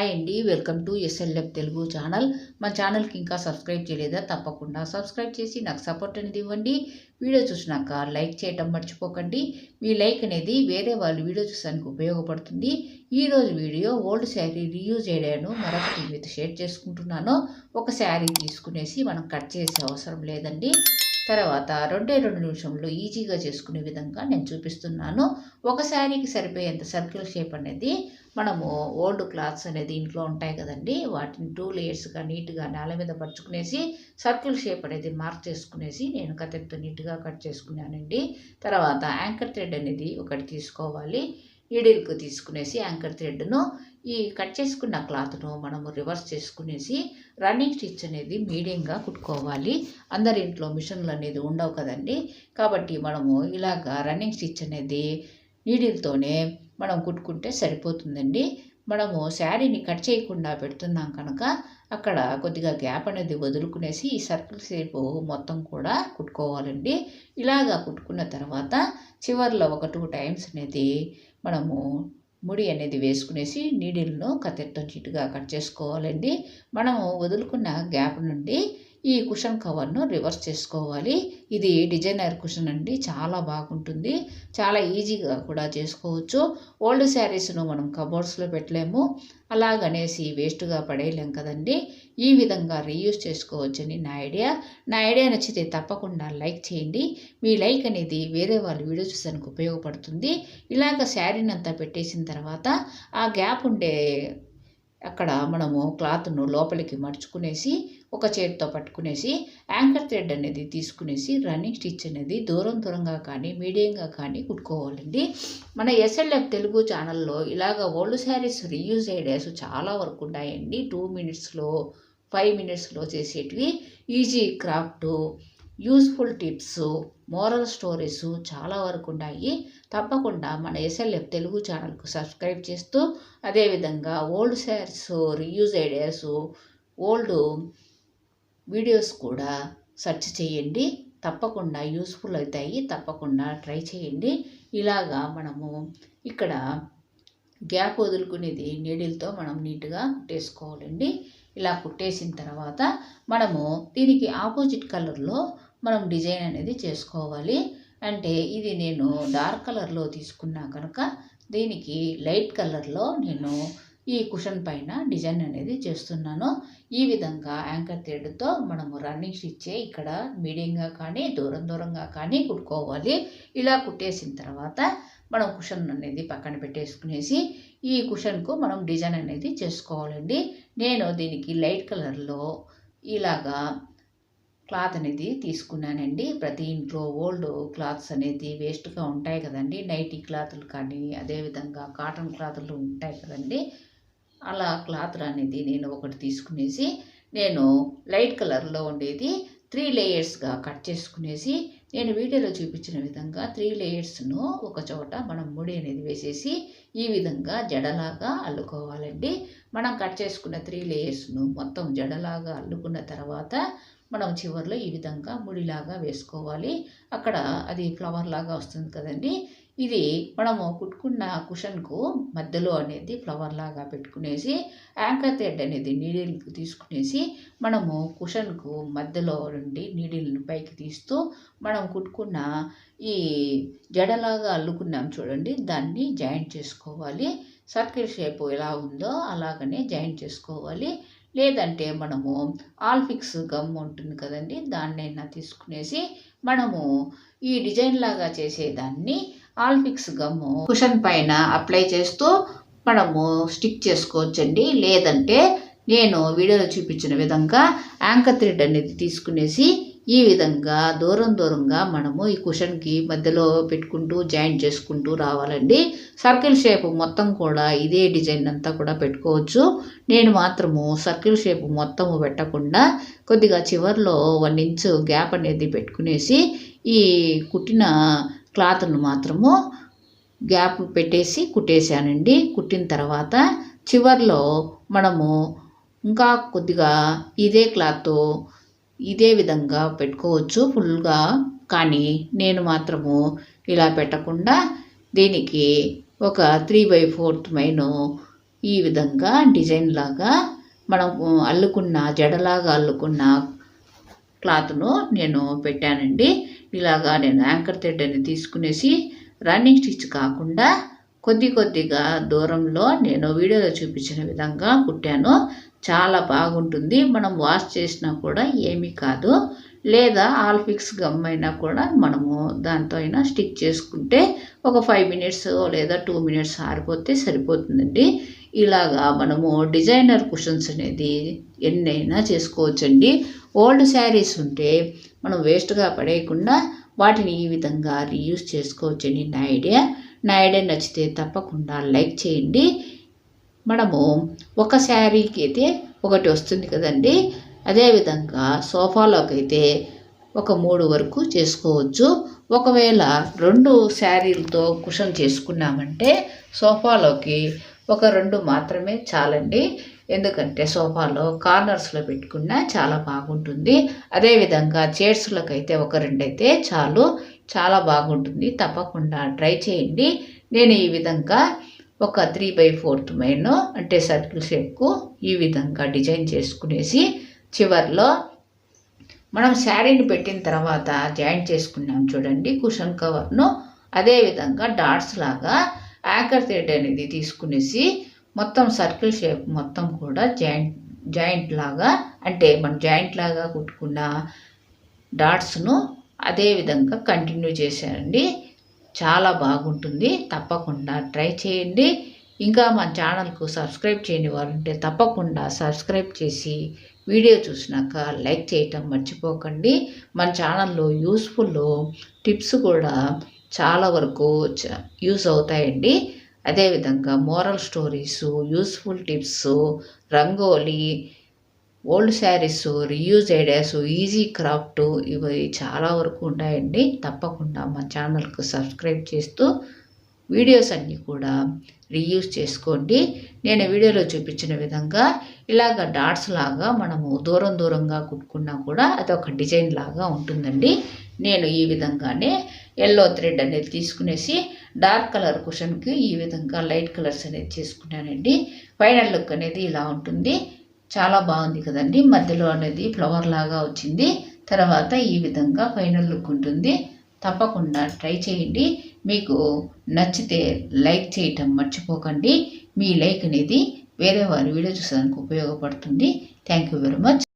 Hi అండి welcome to SLF Telugu channel మా ఛానల్కి ఇంకా సబ్స్క్రైబ్ చేయలేదా? తప్పకుండా సబ్స్క్రైబ్ చేసి నాకు సపోర్ట్ అనేది ఇవ్వండి. వీడియో చూసినాక లైక్ చేయటం మర్చిపోకండి. మీ లైక్ అనేది వేరే వాళ్ళు వీడియో చూసానికి ఉపయోగపడుతుంది. ఈరోజు వీడియో ఓల్డ్ శారీ రీయూజ్ చేయడాను. మరొకటి మీతో షేర్ చేసుకుంటున్నాను. ఒక శారీ తీసుకునేసి మనం కట్ చేసే అవసరం లేదండి. తర్వాత రెండే రెండు నిమిషంలో ఈజీగా చేసుకునే విధంగా నేను చూపిస్తున్నాను. ఒక శారీకి సరిపోయేంత సర్కిల్ షేప్ అనేది మనము ఓల్డ్ క్లాత్స్ అనేది ఇంట్లో ఉంటాయి కదండి. వాటిని టూ లేయర్స్గా నీట్గా నేల మీద పరుచుకునేసి సర్కిల్ షేప్ అనేది మార్క్ చేసుకునేసి నేను కత్తెరతో నీట్గా కట్ చేసుకున్నానండి. తర్వాత యాంకర్ థ్రెడ్ అనేది ఒకటి తీసుకోవాలి. నీడిల్కు తీసుకునేసి యాంకర్ థ్రెడ్ను ఈ కట్ చేసుకున్న క్లాత్ను మనము రివర్స్ చేసుకునేసి రన్నింగ్ స్టిచ్ అనేది మీడియంగా కుట్టుకోవాలి. అందరి ఇంట్లో మిషన్లు అనేది ఉండవు కదండి. కాబట్టి మనము ఇలాగా రన్నింగ్ స్టిచ్ అనేది నీడిల్తోనే మనం కుట్టుకుంటే సరిపోతుందండి. మనము శారీని కట్ చేయకుండా పెడుతున్నాం కనుక అక్కడ కొద్దిగా గ్యాప్ అనేది వదులుకునేసి ఈ సర్కిల్ షేప్ మొత్తం కూడా కుట్టుకోవాలండి. ఇలాగా కుట్టుకున్న తర్వాత చివర్లో ఒక టూ టైమ్స్ అనేది మనము ముడి అనేది వేసుకునేసి నీడిల్ను కత్తెరతో చీటుగా కట్ చేసుకోవాలండి. మనము వదులుకున్న గ్యాప్ నుండి ఈ కుషన్ కవర్ను రివర్స్ చేసుకోవాలి. ఇది డిజైనర్ కుషన్ అండి. చాలా బాగుంటుంది. చాలా ఈజీగా కూడా చేసుకోవచ్చు. ఓల్డ్ శారీస్ను మనం కబోర్డ్స్లో పెట్టలేము. అలాగనేసి వేస్ట్గా పడేయలేం కదండి. ఈ విధంగా రీయూజ్ చేసుకోవచ్చని నా ఐడియా. నా ఐడియా నచ్చితే తప్పకుండా లైక్ చేయండి. మీ లైక్ అనేది వేరే వాళ్ళు వీడియో చూసానికి ఉపయోగపడుతుంది. ఇలాగ శారీని అంతా పెట్టేసిన తర్వాత ఆ గ్యాప్ ఉండే అక్కడ మనము క్లాత్ను లోపలికి మడుచుకునేసి ఒక చేతితో పట్టుకునేసి యాంకర్ థ్రెడ్ అనేది తీసుకునేసి రన్నింగ్ స్టిచ్ అనేది దూరం దూరంగా కానీ మీడియంగా కానీ కుట్టుకోవాలండి. మన ఎస్ఎల్ఎఫ్ తెలుగు ఛానల్లో ఇలాగ ఓల్డ్ శారీస్ రీయూజ్ ఐడియాస్ చాలా వరకు ఉన్నాయండి. టూ మినిట్స్లో ఫైవ్ మినిట్స్లో చేసేటివి. Easy craft useful tips moral stories చాలా వరకు ఉన్నాయి తప్పకుండా మన ఎస్ఎల్ఎఫ్ తెలుగు ఛానల్కు సబ్స్క్రైబ్ చేస్తూ అదేవిధంగా old saris reuse ideas old videos కూడా సెర్చ్ చేయండి. తప్పకుండా యూస్ఫుల్ అవుతాయి. తప్పకుండా ట్రై చేయండి. ఇలాగా మనము ఇక్కడ గ్యాప్ వదులుకునేది నీడిల్తో మనం నీట్గా కుట్టేసుకోవాలండి. ఇలా కుట్టేసిన తర్వాత మనము దీనికి ఆపోజిట్ కలర్లో మనం డిజైన్ అనేది చేసుకోవాలి. అంటే ఇది నేను డార్క్ కలర్లో తీసుకున్నా కనుక దీనికి లైట్ కలర్లో నేను ఈ కుషన్ పైన డిజైన్ అనేది చేస్తున్నాను. ఈ విధంగా యాంకర్ థ్రెడ్తో మనము రన్నింగ్ స్టిచ్చే ఇక్కడ మీడియంగా కానీ దూరం దూరంగా కానీ కుట్టుకోవాలి. ఇలా కుట్టేసిన తర్వాత మనం కుషన్ అనేది పక్కన పెట్టేసుకునేసి ఈ కుషన్కు మనం డిజైన్ అనేది చేసుకోవాలండి. నేను దీనికి లైట్ కలర్లో ఇలాగా క్లాత్ అనేది తీసుకున్నానండి. ప్రతి ఇంట్లో ఓల్డ్ క్లాత్స్ అనేది వేస్ట్గా ఉంటాయి కదండి. నైటీ క్లాతులు కానీ అదేవిధంగా కాటన్ క్లాతులు ఉంటాయి కదండి. అలా క్లాత్ అనేది నేను ఒకటి తీసుకునేసి నేను లైట్ కలర్లో ఉండేది త్రీ లేయర్స్గా కట్ చేసుకునేసి నేను వీడియోలో చూపించిన విధంగా త్రీ లేయర్స్ను ఒక చోట మనం ముడి అనేది వేసేసి ఈ విధంగా జడలాగా అల్లుకోవాలండి. మనం కట్ చేసుకున్న త్రీ లేయర్స్ను మొత్తం జడలాగా అల్లుకున్న తర్వాత మనం చివరిలో ఈ విధంగా ముడిలాగా వేసుకోవాలి. అక్కడ అది ఫ్లవర్ లాగా వస్తుంది కదండి. ఇది మనము కుట్టుకున్న కుషన్కు మధ్యలో అనేది ఫ్లవర్ లాగా పెట్టుకునేసి యాంకర్ థ్రెడ్ అనేది నీడిల్కి తీసుకునేసి మనము కుషన్కు మధ్యలో నుండి నీడిల్ని పైకి తీస్తూ మనం కుట్టుకున్న ఈ జడలాగా అల్లుకున్నాం చూడండి. దాన్ని జాయింట్ చేసుకోవాలి. సర్కిల్ షేప్ ఎలా ఉందో అలాగనే జాయింట్ చేసుకోవాలి. లేదంటే మనము ఆల్ఫిక్స్ గమ్ ఉంటుంది కదండి దాన్నైనా తీసుకునేసి మనము ఈ డిజైన్ లాగా చేసేదాన్ని ఆల్ఫిక్స్ గమ్ కుషన్ పైన అప్లై చేస్తూ మనము స్టిక్ చేసుకోవచ్చండి. లేదంటే నేను వీడియోలో చూపించిన విధంగా యాంకర్ థ్రెడ్ అనేది తీసుకునేసి ఈ విధంగా దూరం దూరంగా మనము ఈ కుషన్కి మధ్యలో పెట్టుకుంటూ జాయింట్ చేసుకుంటూ రావాలండి. సర్కిల్ షేప్ మొత్తం కూడా ఇదే డిజైన్ అంతా కూడా పెట్టుకోవచ్చు. నేను మాత్రము సర్కిల్ షేప్ మొత్తము పెట్టకుండా కొద్దిగా చివరిలో వన్ ఇంచ్ గ్యాప్ అనేది పెట్టుకునేసి ఈ కుట్టిన క్లాత్ను మాత్రము గ్యాప్ పెట్టేసి కుట్టేశానండి. కుట్టిన తర్వాత చివర్లో మనము ఇంకా కొద్దిగా ఇదే క్లాత్ ఇదే విధంగా పెట్టుకోవచ్చు ఫుల్గా. కానీ నేను మాత్రము ఇలా పెట్టకుండా దీనికి ఒక త్రీ బై ఫోర్త్ మైను ఈ విధంగా డిజైన్ లాగా మనం అల్లుకున్న జడలాగా అల్లుకున్న క్లాత్ను నేను పెట్టానండి. ఇలాగా నేను యాంకర్ థ్రెడ్ అని తీసుకునేసి రన్నింగ్ స్టిచ్ కాకుండా కొద్ది కొద్దిగా దూరంలో నేను వీడియోలో చూపించిన విధంగా కుట్టాను. చాలా బాగుంటుంది. మనం వాష్ చేసినా కూడా ఏమీ కాదు. లేదా ఆల్ఫిక్స్ గమ్ అయినా కూడా మనము దాంతో అయినా స్టిక్ చేసుకుంటే ఒక ఫైవ్ మినిట్స్ లేదా టూ మినిట్స్ ఆరిపోతే సరిపోతుందండి. ఇలాగా మనము డిజైనర్ కుషన్స్ అనేది ఎన్నైనా చేసుకోవచ్చండి. ఓల్డ్ శారీస్ ఉంటే మనం వేస్ట్గా పడేయకుండా వాటిని ఈ విధంగా రీయూస్ చేసుకోవచ్చండి నా ఐడియా. నా ఐడియా నచ్చితే తప్పకుండా లైక్ చేయండి. మనము ఒక శారీకి అయితే ఒకటి వస్తుంది కదండి. అదేవిధంగా సోఫాలోకి అయితే ఒక మూడు వరకు చేసుకోవచ్చు. ఒకవేళ రెండు శారీలతో కుషన్ చేసుకున్నామంటే సోఫాలోకి ఒక రెండు మాత్రమే చాలండి. ఎందుకంటే సోఫాలో కార్నర్స్లో పెట్టుకున్నా చాలా బాగుంటుంది. అదేవిధంగా చైర్స్లోకి అయితే ఒక రెండు అయితే చాలు. చాలా బాగుంటుంది. తప్పకుండా ట్రై చేయండి. నేను ఈ విధంగా ఒక త్రీ బై ఫోర్త్ మైన్ అంటే సర్కిల్ షేప్కు ఈ విధంగా డిజైన్ చేసుకునేసి చివర్లో మనం శారీని పెట్టిన తర్వాత జాయింట్ చేసుకున్నాం చూడండి. కుషన్ కవర్ను అదేవిధంగా డాట్స్ లాగా యాంకర్ థ్రెడ్ అనేది తీసుకునేసి మొత్తం సర్కిల్ షేప్ మొత్తం కూడా జాయింట్ జాయింట్ లాగా అంటే మనం జాయింట్ లాగా కుట్టుకున్న డాట్స్ను అదే విధంగా కంటిన్యూ చేశానండి చాలా బాగుంటుంది. తప్పకుండా ట్రై చేయండి. ఇంకా మన ఛానల్కు సబ్స్క్రైబ్ చేయని వాళ్ళు ఉంటే తప్పకుండా సబ్స్క్రైబ్ చేసి వీడియో చూసినాక లైక్ చేయటం మర్చిపోకండి. మన ఛానల్లో యూస్ఫుల్ టిప్స్ కూడా చాలా వరకు యూస్ అవుతాయండి. అదేవిధంగా moral stories useful tips rangoli old saris reuse ideas easy craft ఇవి చాలా వరకు ఉంటాయండి. తప్పకుండా మా ఛానల్కు సబ్స్క్రైబ్ చేస్తూ వీడియోస్ అన్నీ కూడా రీయూజ్ చేసుకోండి. నేను వీడియోలో చూపించిన విధంగా ఇలాగ డాట్స్ లాగా మనము దూరం దూరంగా కుట్టుకున్నా కూడా అది ఒక డిజైన్ లాగా ఉంటుందండి. నేను ఈ విధంగానే ఎల్లో థ్రెడ్ అనేది తీసుకునేసి డార్క్ కలర్ కుషన్కి ఈ విధంగా లైట్ కలర్స్ అనేది చేసుకున్నానండి. ఫైనల్ లుక్ అనేది ఇలా ఉంటుంది. చాలా బాగుంది కదండి. మధ్యలో అనేది ఫ్లవర్ లాగా వచ్చింది. తర్వాత ఈ విధంగా ఫైనల్ లుక్ ఉంటుంది. తప్పకుండా ట్రై చేయండి. మీకు నచ్చితే లైక్ చేయటం మర్చిపోకండి. మీ లైక్ అనేది వేరే వారి వీడియో చూసేదానికి ఉపయోగపడుతుంది. Thank you very much.